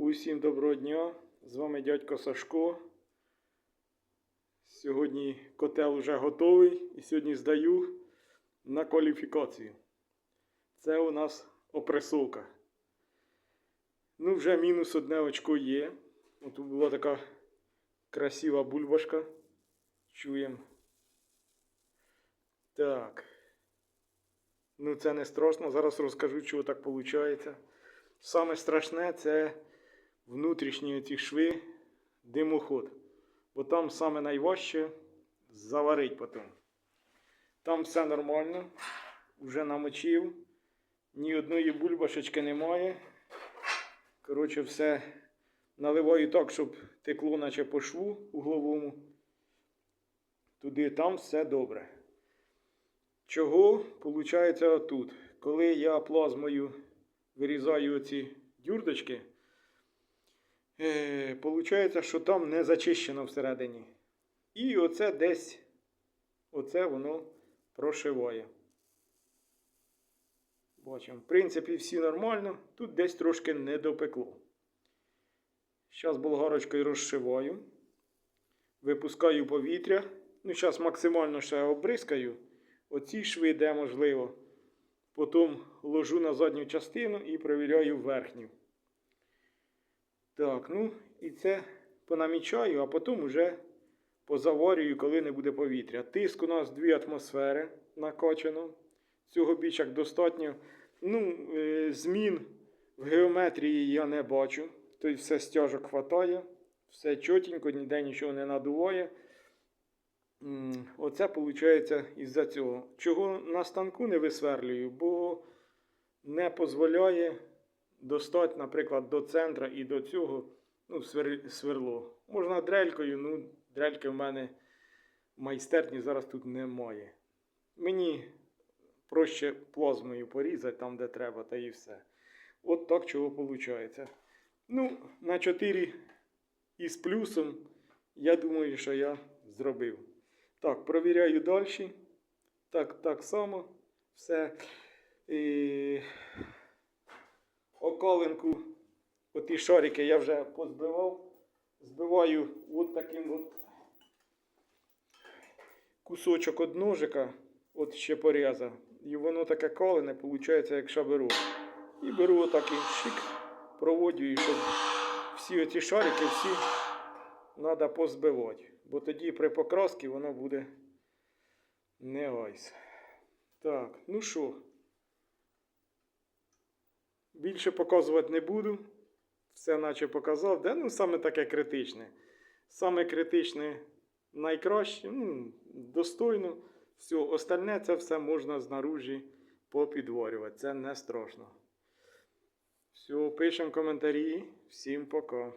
Усім доброго дня! З вами дядько Сашко. Сьогодні котел вже готовий і сьогодні здаю на кваліфікацію. Це у нас опресовка. Ну, вже мінус одне очко є. От Тут була така красива бульбашка. Чуємо. Так. Ну, це не страшно. Зараз розкажу, чого так виходить. Саме страшне це внутрішні ці шви, димоход. Бо там саме найважче заварить потім. Там все нормально. Вже намочив. Ні одної бульбашечки немає. Коротше, все наливаю так, щоб текло, наче по шву угловому. Туди там все добре. Чого виходить отут? Коли я плазмою вирізаю оці дюрдочки, е, виходить, що там не зачищено всередині. І оце десь, оце воно прошиває. Бачимо, в принципі, всі нормально. Тут десь трошки не допекло. Зараз болгарочкою розшиваю. Випускаю повітря. Ну, зараз максимально ще обрискаю. Оці шви, де можливо. Потім ложу на задню частину і перевіряю верхню. Так, ну і це понамічаю, а потім вже позаварюю, коли не буде повітря. Тиск у нас 2 атмосфери накачано. Цього як достатньо. Ну, е, змін в геометрії я не бачу. Тобто все стяжок хватає, все чотенько, ніде нічого не надуває. Оце виходить із-за цього. Чого на станку не висверлюю, бо не дозволяє достати, наприклад, до центра і до цього ну, сверло. Можна дрелькою, ну, дрельки в мене майстерні зараз тут немає. Мені проще плазмою порізати там, де треба, та і все. От так чого виходить. Ну, на 4 із плюсом, я думаю, що я зробив. Так, провіряю далі. Так, так само. Все. І... Околинку, оті шарики я вже позбивав. Збиваю от таким от кусочок од ножика, от ще поріза. І воно таке колене, виходить, як шаберу. І беру отак і шик, проводю, і щоб всі оці шарики всі треба позбивати. Бо тоді при покрасці воно буде не айс. Так, ну що, більше показувати не буду. Все наче показав. Де ну саме таке критичне. Саме критичне найкраще, ну, достойно. Все, остальне це все можна знаружі попідворювати. Це не страшно. Все, пишемо коментарі. Всім пока.